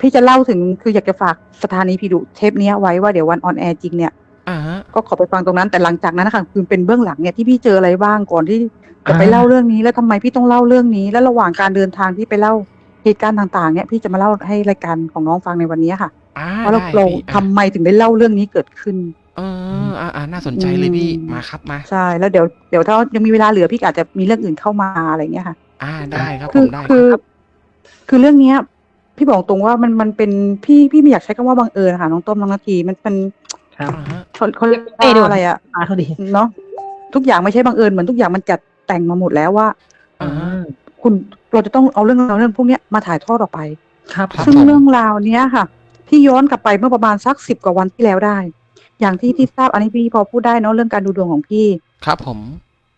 พี่จะเล่าถึงคืออยากจะฝากสถานีพีดุเทปเนี้ยไว้ว่าเดี๋ยววันออนแอร์จริงเนี่ยอ่าฮะ ก็ขอไปฟังตรงนั้นแต่หลังจากนั้นนะคะคือเป็นเบื้องหลังเนี่ยที่พี่เจออะไรบ้างก่อนที่จะไปอ่า เล่าเรื่องนี้แล้วทำไมพี่ต้องเล่าเรื่องนี้ แล้วระหว่างการเดินทางที่ไปเล่าเหตุการณ์ต่างๆเนี่ยพี่จะมาเล่าให้รายการของน้องฟังในวันนี้ค่ะอ่าว่าเราได้เราพี่ทำไมถึงได้เล่าเรื่องนี้เกิดขึ้น เอออ่าอ่าน่าสนใจเลยพี่อืม มาครับมา ใช่แล้วเดี๋ยวเดี๋ยวถ้ายังมีเวลาเหลือพี่ก็อาจจะมีเรื่องอื่นเข้ามาอะไรเงี้ยค่ะ อ่าได้ครับผคือมได้คือครับคือเรื่องเนี้ย พี่บอกตรงว่ามันมันเป็นพี่พี่ไม่อยากใช้คำว่าบังเอิญค่ะน้องต้มน้องนาทีมันเป็นครับอ่าฮะเขาเขาเรียกเอ้ยเดี๋ยวว่าอะไรอะมาเท่าดีเนาะทุกอย่างไม่ใช่บังเอิญเหมือนทุกอย่างมันจัดแต่งมาหมดแล้วว่า อ่าฮะคุณเราจะต้องเอาเรื่องราวเรื่องพวกเนี้ยมาถ่ายทอดออกไป ครับครับซึ่งผม เรื่องราวเนี้ยค่ะ ที่ย้อนกลับไปเมื่อประมาณสักสิบกว่าวันที่แล้วได้ อย่างที่ที่ทราบอันนี้พี่พอพูดได้เนาะเรื่องการดูดวงของพี่ ครับผม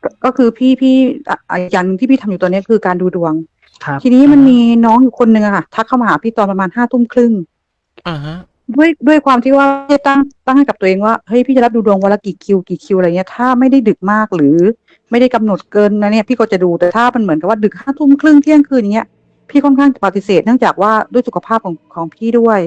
ก็ก็คือพี่พี่อะอะอย่างหนึ่งที่พี่ทำอยู่ตอนเนี้ยคือการดูดวง ครับทีนี้มันมีน้องอยู่คนหนึ่งอะค่ะทักเข้ามาหาพี่ตอนประมาณห้าทุ่มครึ่งอ่าฮะ ด้วยด้วยความที่ว่าพี่ตั้งตั้งให้กับตัวเองว่าเฮ้ยพี่จะรับดูดวงวันละกี่คิวกี่คิวอะไรเงี้ยถ้าไม่ได้ดึกมากหรือไม่ได้กำหนดเกินนะเนี่ยพี่ก็จะดูแต่ถ้ามันเหมือนกับว่าดึกห้าทุ่มครึ่งเที่ยงคืนอย่างเงี้ยพี่ค่อนข้างจะปฏิเสธเนื่องจากว่าด้วยสุขภาพของของพี่ด้วย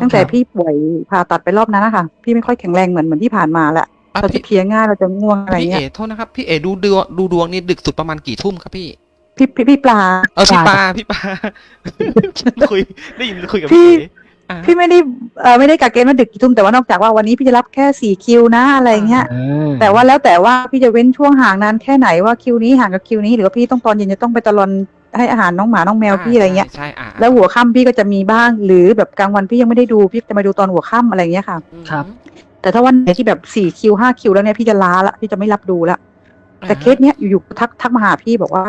ตั้งแต่พี่ป่วยผ่าตัดไปรอบนั้นนะคะพี่ไม่ค่อยแข็งแรงเหมือนเหมือนที่ผ่านมาแหละอะเราจะพี่เพลียง่ายเราจะง่วงอะไรพี่เงี้เอยโทษนะครับ พี่เอดูดวงดูดวงนี่ดึกสุดประมาณกี่ทุ่มครับพี่ พี่พี่พี่ปลาเออพี่ปปาลาพี่ปาคุยได้ยินคุยกับพี่พี่เอ๋อ่าฮะพี่ไม่ได้เออไม่ได้กะเกณฑ์ว่าดึกกี่ทุ่มแต่ว่านอกจากว่าวันนี้พี่จะรับแค่สี่คิวนะอะไรเงี้ยอืมแต่ว่าแล้วแต่ว่าพี่จะเว้นช่วงห่างนานแค่ไหนว่าคิวนี้ห่างกับคิวนี้หรือว่าพี่ต้องตอนเย็นจะต้องไปตะลอนให้อาหารน้องหมาน้องแมวพี่อะไรเงี้ยใช่ใช่อ่าแล้วหัวค่ำพี่ก็จะมีบ้าง หรือแบบกลางวันพี่ยังไม่ได้ดูพี่จะมาดูตอนหัวค่ำอะไรเงี้ยค่ะครับ แต่ถ้าวันไหนที่แบบสี่คิวห้าคิวแล้วเนี่ยพี่จะล้าละพี่จะไม่รับดูละแต่เคสเนี้ยอยู่ๆทักทักมาหาพี่บอกว่า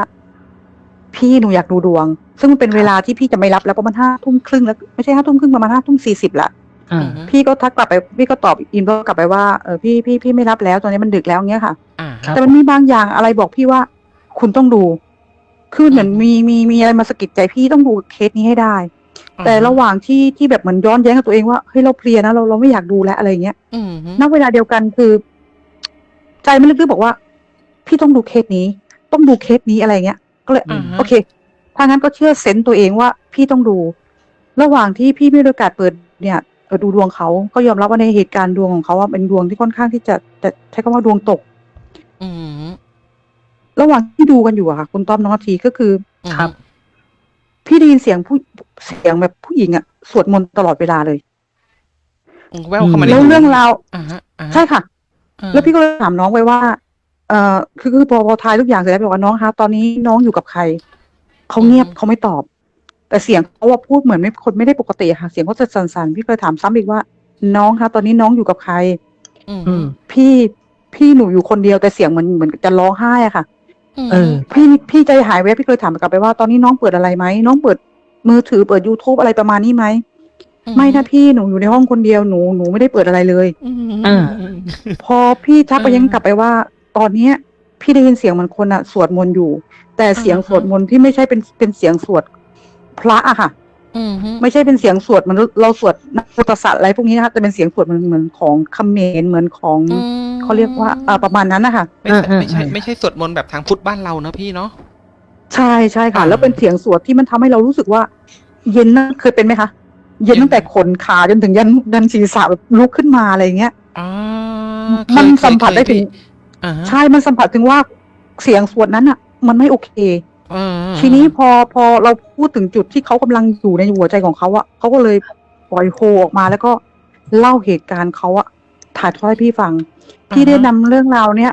พี่หนูอยากดูดวง ซึ่งมันเป็นเวลาที่พี่จะไม่รับแล้วประมาณห้าทุ่มครึ่งแล้วไม่ใช่ห้าทุ่มครึ่งประมาณห้าทุ่มสี่สิบละอ่าอืมพี่ก็ทักกลับไปพี่ก็ตอบอินบ็อกซ์กลับไปว่าเออพี่พี่พี่ไม่รับแล้วตอนนี้มันดึกแล้วเงี้ยค่ะ อ่าครับ แต่มันมีบางอย่างอะไรบอกพี่ว่า คุณต้องดู คือเหมือนมีมีมีอะไรมาสะกิดใจพี่ต้องดูเคสนี้ให้ได้ แต่ระหว่างที่ที่แบบเหมือนย้อนแย้งกับตัวเองว่าเฮ้ยเราเพลียนะเราเราไม่อยากดูแล้วอะไรเงี้ยอืมณเวลาเดียวกันคือ ใจมันลึกๆบอกว่า พี่ต้องดูเคสนี้ ต้องดูเคสนี้อะไรเงี้ย ก็เลยอ่าฮะโอเค ถ้างั้นก็เชื่อเซนส์ตัวเองว่าพี่ต้องดู ระหว่างที่พี่ไม่ได้โอกาสเปิดเนี่ยเปิดดูดวงเขาก็ยอมรับว่าในเหตุการณ์ดวงของเขาว่าเป็นดวงที่ค่อนข้างที่จะจะใช้คำว่าดวงตก อืมระหว่างที่ดูกันอยู่อะค่ะ คุณต้อมน้องนาทีก็คือครับ พี่ได้ยินเสียงผู้เสียงแบบผู้หญิงอะสวดมนต์ตลอดเวลาเลยอืมแววเข้ามาในแล้วหูเรื่องราวอ่าฮะอ่าฮะใช่ค่ะอ่าแล้วพี่ก็เลยถามน้องไว้ว่า เอ่อคือคือพอพอทายทุกอย่างเสร็จแล้วบอกว่าน้องคะตอนนี้น้องอยู่กับใครเขาเงียบเขาไม่ตอบ แต่เสียงเขาว่าพูดเหมือนไม่คนไม่ได้ปกติอะค่ะ เสียงเขาจะสั่นๆพี่เคยถามซ้ำอีกว่า น้องคะตอนนี้น้องอยู่กับใครอืมอืม พี่พี่หนูอยู่คนเดียวแต่เสียงเหมือนเหมือนจะร้องไห้อะค่ะ เออ พี่พี่ใจหายแวบพี่เคยถามกลับไปว่าตอนนี้น้องเปิดอะไรไหมน้องเปิดมือถือเปิด youtube อะไรประมาณนี้ไหมไม่นะพี่หนูอยู่ในห้องคนเดียวหนูหนูไม่ได้เปิดอะไรเลยอืมอ่า พอพี่ทักไปเออยังกลับไปว่า ตอนเนี้ย พี่ได้ยินเสียงเหมือนคนอะสวดมนต์อยู่ แต่เสียงอ่าฮะสวดมนต์ที่ไม่ใช่เป็นเป็นเสียงสวดพระอะค่ะ อืมฮึไม่ใช่เป็นเสียงสวดเหมือนเราสวดนักพุทธศาสตร์อะไรพวกนี้นะคะแต่เป็นเสียงสวดเหมือนเหมือนของคำเขมรเหมือนของอืมเขาเรียกว่าเอ่อประมาณนั้นนะคะไม่ใช่อ่าไม่ใช่อ่าไม่ใช่สวดมนต์แบบทางพุทธบ้านเราเนอะพี่เนาะ ใช่ใช่ค่ะอ่าแล้วเป็นเสียงสวดที่มันทำให้เรารู้สึกว่า เย็นนะเคยเป็นไหมคะเย็นเย็นตั้งแต่ขนขาจนถึงยันยันศีรษะแบบลุกขึ้นมาอะไรอย่างเงี้ย อ่ามันเคยสัมผัสได้ถึงเคยพี่ อ่าฮะใช่มันสัมผัสถึงว่าเสียงสวดนั้นอะ มันไม่โอเคอ่าทีนี้พอพอเราพูดถึงจุดที่เขากำลังอยู่ในหัวใจของเขาอะเขาก็เลยปล่อยโฮออกมาแล้วก็เล่าเหตุการณ์เขาอะถ่ายทอดให้พี่ฟัง พี่ได้นำเรื่องราวเนี้ย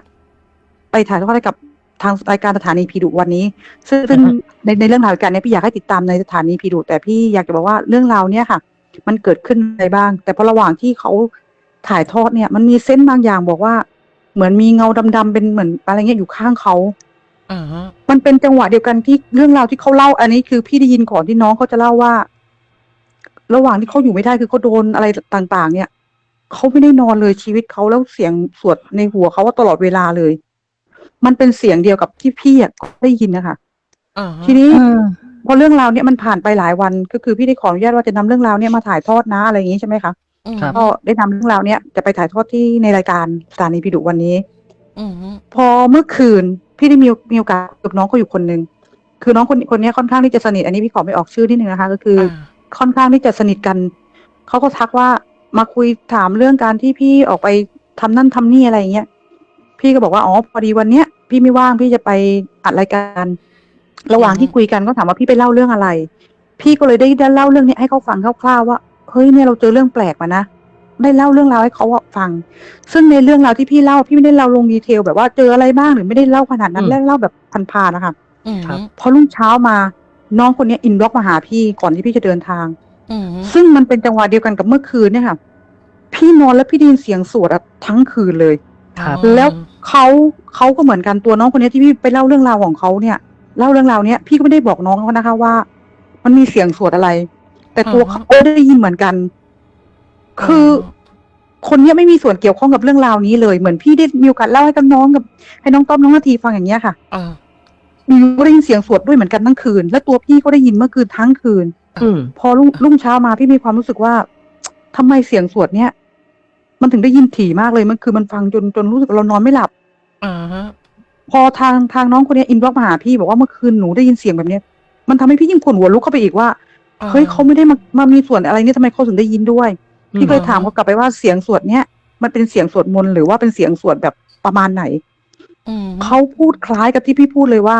ไปถ่ายทอดให้กับทางรายการสถานีพีดุวันนี้ ซึ่งซึ่งอ่าฮะในในเรื่องราวการเนี้ยพี่อยากให้ติดตามในสถานีพีดุแต่พี่อยากจะบอกว่าเรื่องราวเนี้ยค่ะ มันเกิดขึ้นอะไรบ้าง แต่พอระหว่างที่เขาถ่ายทอดเนี่ย มันมีเส้นส์บางอย่างบอกว่า เหมือนมีเงาดำๆเป็นเหมือนอะไรเงี้ยอยู่ข้างเขา อ่าฮะ มันเป็นจังหวะเดียวกันที่เรื่องราวที่เขาเล่า อันนี้คือพี่ได้ยินก่อนที่น้องเขาจะเล่าว่า ระหว่างที่เขาอยู่ไม่ได้คือเขาโดนอะไรต่างๆ เนี่ยเขาไม่ได้นอนเลยชีวิตเขาแล้วเสียงสวดในหัวเขาว่าตลอดเวลาเลย มันเป็นเสียงเดียวกับที่พี่อะได้ยินนะคะอ่าฮะ ทีนี้ เออ พอเรื่องราวเนี่ยมันผ่านไปหลายวันก็คือพี่ได้ขออนุญาตว่าจะนำเรื่องราวเนี่ยมาถ่ายทอดนะอะไรอย่างนี้ใช่ไหมคะอืม ครับก็ได้นำเรื่องราวเนี่ยจะไปถ่ายทอดที่ในรายการสถานีพิดุวันนี้ อืมฮึพอเมื่อคืนพี่ได้มีมีโอกาสกับน้องเขาอยู่คนหนึ่งคือน้องคนคนเนี้ยค่อนข้างที่จะสนิทอันนี้พี่ขอไม่ออกชื่อนิดนึงนะคะ ก็คืออค่อนข้างที่จะสนิทกันเขาก็ทักว่ามาคุยถามเรื่องการที่พี่ออกไปทำนั่นทำนี่อะไรอย่างเงี้ยพี่ก็บอกว่าอ๋อพอดีวันเนี้ย พี่ไม่ว่างพี่จะไปอัดรายการ ระหว่างที่คุยกันก็ถามว่าพี่ไปเล่าเรื่องอะไร พี่ก็เลยได้ได้เล่าเรื่องนี้ให้เขาฟังคร่าวๆว่า เฮ้ยเนี่ยเราเจอเรื่องแปลกมานะได้เล่าเรื่องราวให้เขาฟัง ซึ่งในเรื่องราวที่พี่เล่าพี่ไม่ได้เล่าลงดีเทลแบบว่าเจออะไรบ้างหรือไม่ได้เล่าขนาดนั้นอืม และเล่าแบบพันๆนะคะอืมครับ พอรุ่งเช้ามาน้องคนเนี้อินบ็อกมาหาพี่ก่อนที่พี่จะเดินทาง อืมซึ่งมันเป็นจังหวะเดียวกันกับเมื่อคืนเนี่ยค่ะ พี่นอนแล้วพี่ได้ยินเสียงสวดอะทั้งคืนเลย ครับ แล้วเขาเขาก็เหมือนกันตัวน้องคนนี้ที่พี่ไปเล่าเรื่องราวของเขาเนี่ย เล่าเรื่องราวเนี้ยพี่ก็ไม่ได้บอกน้องเขานะคะว่า มันมีเสียงสวดอะไร แต่ตัวเขาก็ได้ยินเหมือนกัน คือคนเนี้ยไม่มีส่วนเกี่ยวข้องกับเรื่องราวนี้เลย เหมือนพี่ได้มีโอกาสเล่าให้กับน้องกับให้น้องต้อมน้องนาทีฟังอย่างเงี้ยค่ะเออมีก็ได้ยินเสียงสวดด้วยเหมือนกันทั้งคืน และตัวพี่ก็ได้ยินเมื่อคืนทั้งคืน อืมพอรุ่งรุ่งเช้ามาพี่มีความรู้สึกว่าทำไมเสียงสวดเนี่ย มันถึงได้ยินถี่มากเลยมันคือมันฟังจนจนรู้สึกเรานอนไม่หลับอ่าฮะพอทางทางน้องคนเนี้อินบ็อกมาหาพี่บอกว่าเมื่อคืนหนูได้ยินเสียงแบบเนี้ย มันทำให้พี่ยิ่งขนหัวลุกเข้าไปอีกว่า เฮ้ยเขาไม่ได้มามามีส่วนอะไรเนี่ยทำไมเขาถึงได้ยินด้วย พี่ก็เลยถามเขากลับไปว่าเสียงสวดเนี้ยมันเป็นเสียงสวดมนต์หรือว่าเป็นเสียงสวดแบบประมาณไหนอืมเขาพูดคล้ายกับที่พี่พูดเลยว่า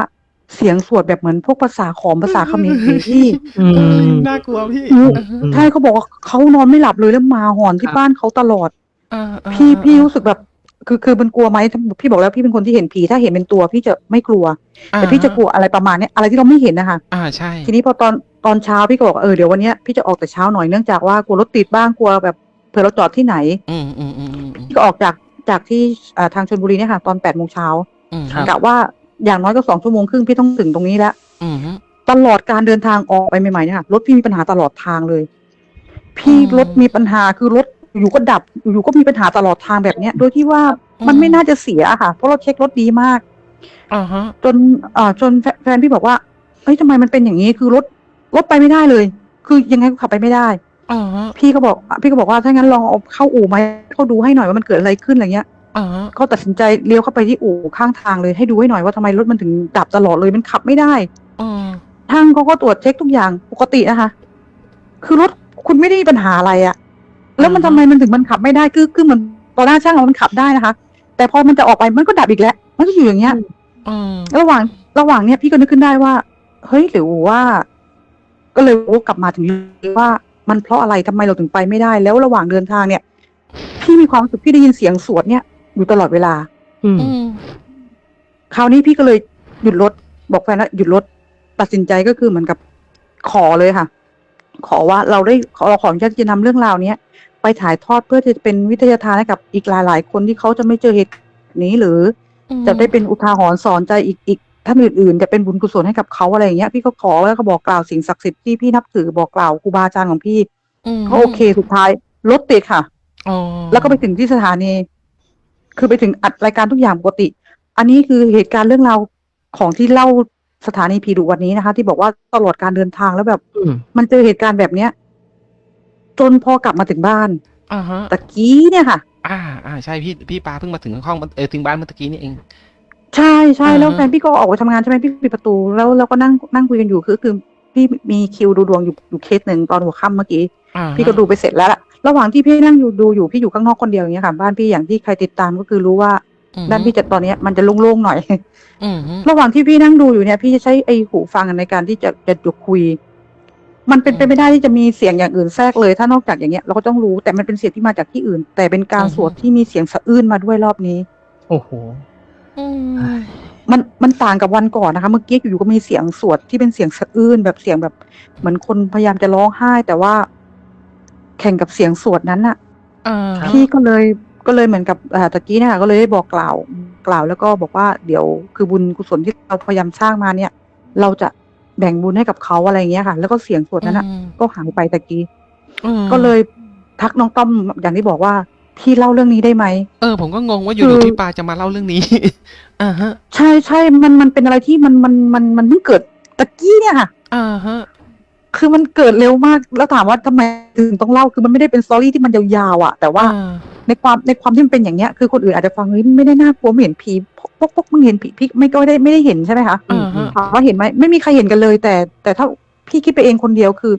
เสียงสวดแบบเหมือนพวกภาษาขอมภาษาเขมรที่อืเอ้ยมน่ากลัวพี่อืมอ่าฮะใช่เขาบอกว่าเขานอนไม่หลับเลยแล้วมาหอนที่ครับบ้านเขาตลอดอ่าอ่าพี่พี่รู้สึกแบบ คือคือมันกลัวไหมพี่บอกแล้วพี่เป็นคนที่เห็นผีถ้าเห็นเป็นตัวพี่จะไม่กลัว แต่พี่จะกลัวอะไรประมาณเนี้ยอะไรที่เราไม่เห็นนะคะอ่าใช่ ทีนี้พอตอนตอนเช้าพี่ก็บอกว่าเออเดี๋ยววันเนี้ยพี่จะออกแต่เช้าหน่อยเนื่องจากว่ากลัวรถติดบ้างกลัวแบบเผื่อเราจอดที่ไหน อืมอืมอืมอืมพี่ก็ออกจากจากที่อ่าทางชลบุรีเนี่ยค่ะ ตอนแปดโมงเช้าอืมครับกะว่าอย่างน้อยก็สองชั่วโมงครึ่งพี่ต้องถึงตรงนี้แล้วอืมตลอดการเดินทางออกไปใหม่ๆเนี่ยค่ะรถพี่มีปัญหาตลอดทางเลย พี่อืมรถมีปัญหาคือรถ อยู่ก็ดับอยู่ก็มีปัญหาตลอดทางแบบเนี้ย โดยที่ว่ามันอืมไม่น่าจะเสียอะค่ะ เพราะเราเช็ครถดีมากอ่าฮะจนอ่าจนแฟแฟนพี่บอกว่าเฮ้ยทำไมมันเป็นอย่างนี้คือรถรถไปไม่ได้เลย คือยังไงก็ขับไปไม่ได้อ่าฮะพี่ก็บอก พี่ก็บอกว่าถ้างั้นลองเอาเข้าอู่ไหมาให้เขาดูให้หน่อยว่ามันเกิดอะไรขึ้นอะไรเงี้ยอ่าฮะเขาตัดสินใจเลี้ยวเข้าไปที่อู่ข้างทางเลยให้ดูให้หน่อยว่าทำไมรถมันถึงดับตลอดเลยมันขับไม่ได้อ่าช่างเขาก็ตรวจเช็คทุกอย่างปกตินะคะ คือรถคุณไม่ได้มีปัญหาอะไรอะ แล้วมันทำไมมันถึงมันขับไม่ได้คือคือเหมือนตอนหน้าช่างเรามันขับได้นะคะ แต่พอมันจะออกไปมันก็ดับอีกแล้ว มันก็อยู่อย่างเงี้ยอ่าระหว่างระหว่างเนี้ยพี่ก็นึกขึ้นได้ว่า เฮ้ยหรือว่า ก็เลยโอ้กลับมาถึงว่ามันเพราะอะไรทำไมเราถึงไปไม่ได้ แล้วระหว่างเดินทางเนี่ย พี่มีความรู้สึกพี่ได้ยินเสียงสวดเนี่ยอยู่ตลอดเวลา อืมอืมคราวนี้พี่ก็เลยหยุดรถบอกแฟนว่าหยุดรถตัดสินใจก็คือเหมือนกับขอเลยค่ะ ขอว่าเราได้ขอเราขออนุญาตที่จะนำเรื่องราวเนี้ยไปถ่ายทอดเพื่อจะเป็นวิทยาทานให้กับอีกหลาย ๆ คนที่เขาจะไม่เจอเหตุการณ์นี้หรือ จะได้เป็นอุทาหรณ์สอนใจอีกอีกท่านอื่นๆ จะเป็นบุญกุศลให้กับเขาอะไรอย่างเงี้ยพี่ก็ขอแล้วก็บอกกล่าวสิ่งศักดิ์สิทธิ์ที่พี่นับถือบอกกล่าวครูบาอาจารย์ของพี่มก็โอเคสุดท้ายรถติดค่ะอ๋อแล้วก็ไปถึงที่สถานี คือไปถึงอัดรายการทุกอย่างปกติ อันนี้คือเหตุการณ์เรื่องราวของที่เล่า สถานีผีดุวันนี้นะคะ ที่บอกว่าตลอดการเดินทางแล้วแบบอืมมันเจอเหตุการณ์แบบเนี้ย จนพอกลับมาถึงบ้านอ่าฮะตะกี้เนี่ยค่ะ อ่า อ่า ใช่พี่พี่ปาเพิ่งมาถึงห้องเออถึงบ้านเมื่อตะกี้นี่เอง ใช่ใช่อ่าฮะแล้วแฟนพี่ก็ออกไปทำงานใช่ไหมพี่ปิดประตู แล้วเราก็นั่งนั่งคุยกันอยู่คือคือพี่มีคิวดูดวงอยู่อยู่เคสหนึ่งตอนหัวค่ำเมื่อกี้อ่าพี่ก็ดูไปเสร็จแล้วล่ะระหว่างที่พี่นั่งอยู่ดูอยู่พี่อยู่ข้างนอกคนเดียวอย่างเงี้ยค่ะบ้านพี่อย่างที่ใครติดตามก็คือรู้ว่าอืม ด้านพี่จะตอนเนี้ยมันจะโล่งๆหน่อยอืมระหว่างที่พี่นั่งดูอยู่เนี่ย พี่จะใช้ไอ้หูฟังในการที่จะจะจะคุย มันเป็นไปไม่ได้ที่จะมีเสียงอย่างอื่นแทรกเลย ถ้านอกจากอย่างเงี้ยเราก็ต้องรู้แต่มันเป็นเสียงที่มาจากที่อื่น แต่เป็นการสวดที่มีเสียงสะอื้นมาด้วยรอบนี้ โอ้โหอืมมันมันต่างกับวันก่อนนะคะ เมื่อกี้อยู่ๆก็มีเสียงสวดที่เป็นเสียงสะอื้นแบบเสียงแบบ เหมือนคนพยายามจะร้องไห้ แต่ว่า แข่งกับเสียงสวดนั้นน่ะอ่าครับพี่ก็เลย ก็เลยเหมือนกับอ่าตะกี้เนะคะก็เลยได้บอกกล่าวกล่าวแล้วก็บอกว่าเดี๋ยวคือบุญกุศลที่เราพยายามสร้างมาเนี่ย เราจะแบ่งบุญให้กับเขาอะไรอย่างเงี้ยค่ะ แล้วก็เสียงสวดนั้นน่ะอืมก็หายไปตะกี้อืมก็เลยทักน้องต้อมอย่างที่บอกว่าพี่เล่าเรื่องนี้ได้ไหมเออผมก็งงว่าอยู่คือๆพี่ปาจะมาเล่าเรื่องนี้อ่าฮะ ใช่ใช่มันมันเป็นอะไรที่มันมันมันมันเพิ่งเกิดตะกี้เนี่ยค่ะอ่าฮะ คือมันเกิดเร็วมาก แล้วถามว่าทำไมถึงต้องเล่า คือมันไม่ได้เป็นสตอรี่ที่มันยาวๆอะ แต่ว่าอ่าในความในความที่มันเป็นอย่างเงี้ย คือคนอื่นอาจจะฟังเฮ้ยไม่ได้น่ากลัวไม่เห็นผีพกพกพกมึงเห็นผีพี่ไม่ก็ได้ไม่ได้เห็นใช่ไหมคะอ่าฮะถามว่าเห็นไหมไม่มีใครเห็นกันเลย แต่แต่ถ้าพี่คิดไปเองคนเดียวคือ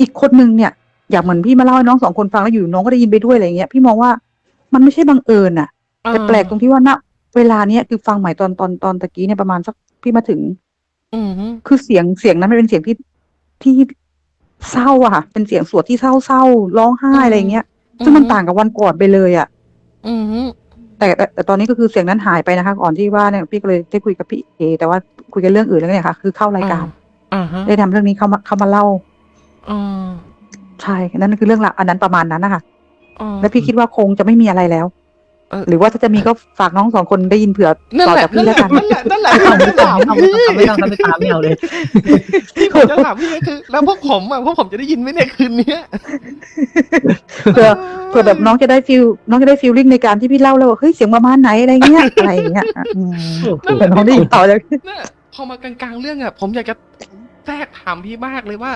อีกคนนึงเนี่ย อยากเหมือนพี่มาเล่าให้น้องสองคนฟังแล้วอยู่น้องก็ได้ยินไปด้วยอะไรเงี้ยพี่มองว่ามันไม่ใช่บังเอิญอะแต่แปลกตรงที่ว่าณเวลาเนี้ยคือฟังใหม่ตอนตอนตอนตะกี้เนี่ยประมาณสักพี่มาถึงอืมฮึคือเสียงเสียงนั้นมันเป็นเสียงที่ ที่เศร้าอะค่ะ เป็นเสียงสวดที่เศร้าเศร้าร้องไห้อะไรเงี้ยซึ่งมันต่างกับวันก่อนไปเลยอะอืมฮึแต่แต่แต่ตอนนี้ก็คือเสียงนั้นหายไปนะคะ ก่อนที่ว่าเนี่ยพี่ก็เลยได้คุยกับพี่เอแต่ว่าคุยกันเรื่องอื่นแล้วเนี่ยค่ะ คือเข้ารายการอ่าฮะได้นำเรื่องนี้เข้ามาเข้ามาเล่าอ่าใช่นั่นคือเรื่องราวอันนั้นประมาณนั้นนะคะอ่าแล้วพี่คิดว่าคงจะไม่มีอะไรแล้ว เออหรือว่าถ้าจะมีก็ฝากน้องสองคนได้ยินเผื่อนั่นต่อแหละจากพี่นั่นแล้วแหละกันนั่นแหละนั่นแหละที่ผมจะถามไม่ต้องพี่ไม่ต้องไม่ต้องทำไม่ตามไม่เอาเลย ที่ผมจะถามพี่ก็คือ แล้วพวกผมอะพวกผมจะได้ยินไหมเนี่ยคืนเนี้ยเผื่อเผื่อแบบน้องจะได้ฟิลน้องจะได้ฟิลลิ่งในการที่พี่เล่าแล้วว่าเฮ้ยเสียงประมาณไหนอะไรเงี้ยอะไรอย่างเงี้ยอะอืมนั่นแหเผื่อละน้องได้ยินต่อจากเนี่ยพอมากลางๆเรื่องอะ ผมอยากจะแทรกถามพี่มากเลยว่า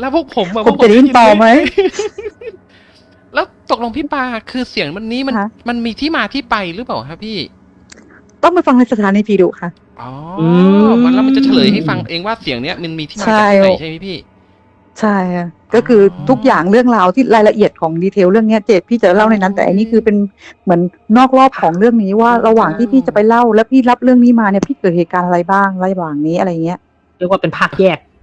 แล้วพวกผมอะผมพวกจะได้ยินต่อไหม แล้วตกลงพี่ปาคือเสียงมันนี้มันคะมันมีที่มาที่ไปหรือเปล่าครับพี่ ต้องไปฟังในสถานีผีดุค่ะ อ๋ออม มันแล้วมันจะเฉลยให้ฟังเองว่าเสียงเนี้ยมันมีที่มาใช่จากที่ไหนใช่ไหมพี่ ใช่ค่ะก็คือทุกอย่างเรื่องราวที่รายละเอียดของดีเทลเรื่องเนี้ยเจดพี่จะเล่าในนั้น แต่อันนี้คือเป็นเหมือนนอกรอบของเรื่องนี้ว่าระหว่างที่พี่จะไปเล่า แล้วพี่รับเรื่องนี้มาเนี่ยพี่เกิดเหตุการณ์อะไรบ้างระหว่างนี้อะไรเงี้ย เรียกว่าเป็นภาคแยก